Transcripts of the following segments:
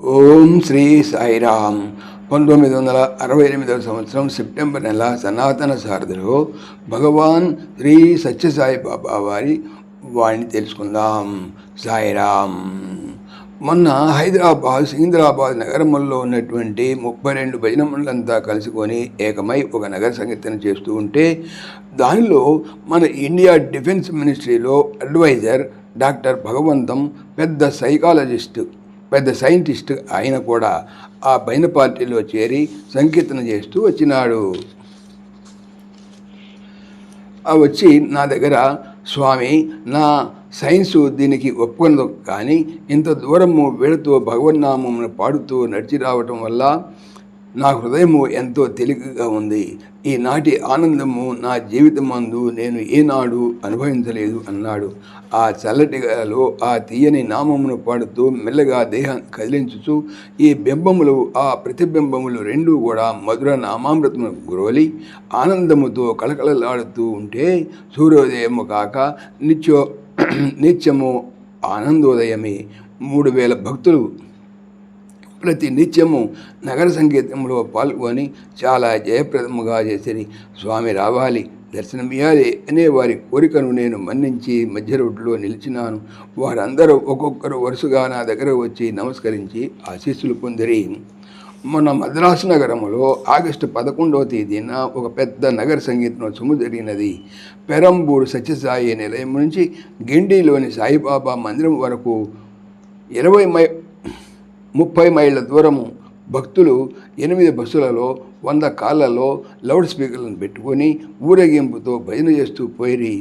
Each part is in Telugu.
ఓం శ్రీ సాయిరామ్. పంతొమ్మిది వందల అరవై ఎనిమిదవ సంవత్సరం సెప్టెంబర్ నెల సనాతన సారథిలో భగవాన్ శ్రీ సత్యసాయి బాబా వారి వాణ్ణి తెలుసుకుందాం. సాయిరామ్. మొన్న హైదరాబాద్ సికింద్రాబాద్ నగరంలో ఉన్నటువంటి ముప్పై రెండు భజనములంతా కలుసుకొని ఏకమై ఒక నగర సంకీర్తన చేస్తూ ఉంటే దానిలో మన ఇండియా డిఫెన్స్ మినిస్ట్రీలో అడ్వైజర్ డాక్టర్ భగవంతం పెద్ద సైకాలజిస్ట్ పెద్ద సైంటిస్ట్ ఆయన కూడా ఆ బైన పార్టీలో చేరి సంకీర్తన చేస్తూ వచ్చినాడు. వచ్చి నా దగ్గర స్వామి నా సైన్సు దీనికి ఒప్పుకున్నది కానీ ఇంత దూరము వెళుతూ భగవన్నామమును పాడుతూ నడిచి రావటం వల్ల నా హృదయము ఎంతో తేలికగా ఉంది. ఈనాటి ఆనందము నా జీవితమందు నేను ఏనాడు అనుభవించలేదు అన్నాడు. ఆ చల్లటిలో ఆ తీయని నామమును పాడుతూ మెల్లగా దేహాన్ని కదిలించుచు ఈ బింబములు ఆ ప్రతిబింబములు రెండూ కూడా మధుర నామామృతము గురోలి ఆనందముతో కళకళలాడుతూ ఉంటే సూర్యోదయము కాక నిత్యో నిత్యము ఆనందోదయమే. మూడు వేల భక్తులు ప్రతి నిత్యము నగర సంగీతంలో పాల్గొని చాలా జయప్రదముగా చేసిరి. స్వామి రావాలి దర్శనమియాలి అనే వారి కోరికను నేను మన్నించి మధ్య రోడ్డులో నిలిచినాను. వారందరూ ఒక్కొక్కరు వరుసగా నా దగ్గర వచ్చి నమస్కరించి ఆశీస్సులు పొందిరి. మొన్న మద్రాసు నగరంలో ఆగస్టు పదకొండవ తేదీన ఒక పెద్ద నగర సంగీతోత్సవం జరిగినది. పెరంబూరు సత్యసాయి నిలయం నుంచి గిండిలోని సాయిబాబా మందిరం వరకు ఇరవై మై ముప్పై మైళ్ళ దూరము భక్తులు ఎనిమిది బస్సులలో వంద కాళ్ళలో లౌడ్ స్పీకర్లను పెట్టుకొని ఊరేగింపుతో భజన చేస్తూ పోయి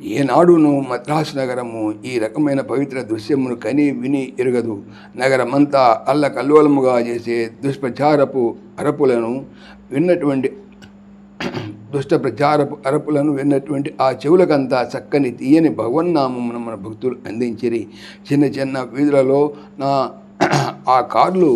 ఏనాడును మద్రాసు నగరము ఈ రకమైన పవిత్ర దృశ్యమును కని విని ఎరగదు. నగరమంతా అల్లకల్లోలముగా చేసే దుష్ప్రచారపు అరపులను విన్నటువంటి దుష్ట ప్రచారపు అరపులను విన్నటువంటి ఆ చెవులకంతా చక్కని తీయని భగవన్నామమును మన భక్తులు అందించిరి. చిన్న చిన్న వీధులలో నా ఆ కార్లు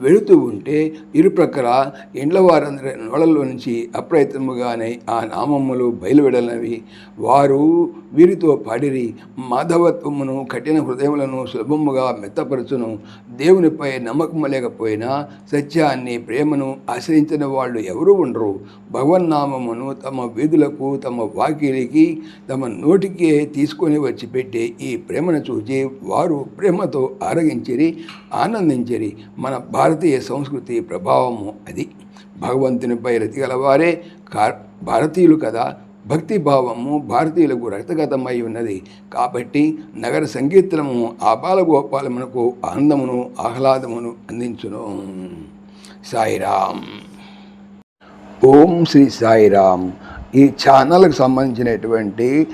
వెళుతూ ఉంటే ఇరుప్రక్కల ఇండ్ల వారందరి నోళ్ళలో నుంచి అప్రయత్నముగానే ఆ నామములు బయలువెడలనవి. వారు వీరితో పాడిరి మాధవత్వమును కఠిన హృదయములను సులభముగా మెత్తపరచును. దేవునిపై నమ్మకము లేకపోయినా సత్యాన్ని ప్రేమను ఆశ్రయించిన వాళ్ళు ఎవరూ ఉండరు. భగవన్నామమును తమ వీధులకు తమ వాకిలికి తమ నోటికే తీసుకొని వచ్చి పెట్టే ఈ ప్రేమను చూసి వారు ప్రేమతో ఆరగించిరి ఆనందించిరి. మన భారతీయ సంస్కృతి ప్రభావము అది. భగవంతునిపై రతిగలవారే కా భారతీయులు కదా. భక్తి భావము భారతీయులకు రక్తగతమై ఉన్నది. కాబట్టి నగర సంగీతము ఆపాలగోపాలమునకు ఆనందమును ఆహ్లాదమును అందించును. సాయిరామ్. ఓం శ్రీ సాయిరామ్. ఈ ఛానల్కి సంబంధించినటువంటి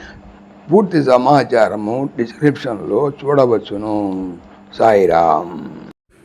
పూర్తి సమాచారము డిస్క్రిప్షన్లో చూడవచ్చును. సాయిరామ్.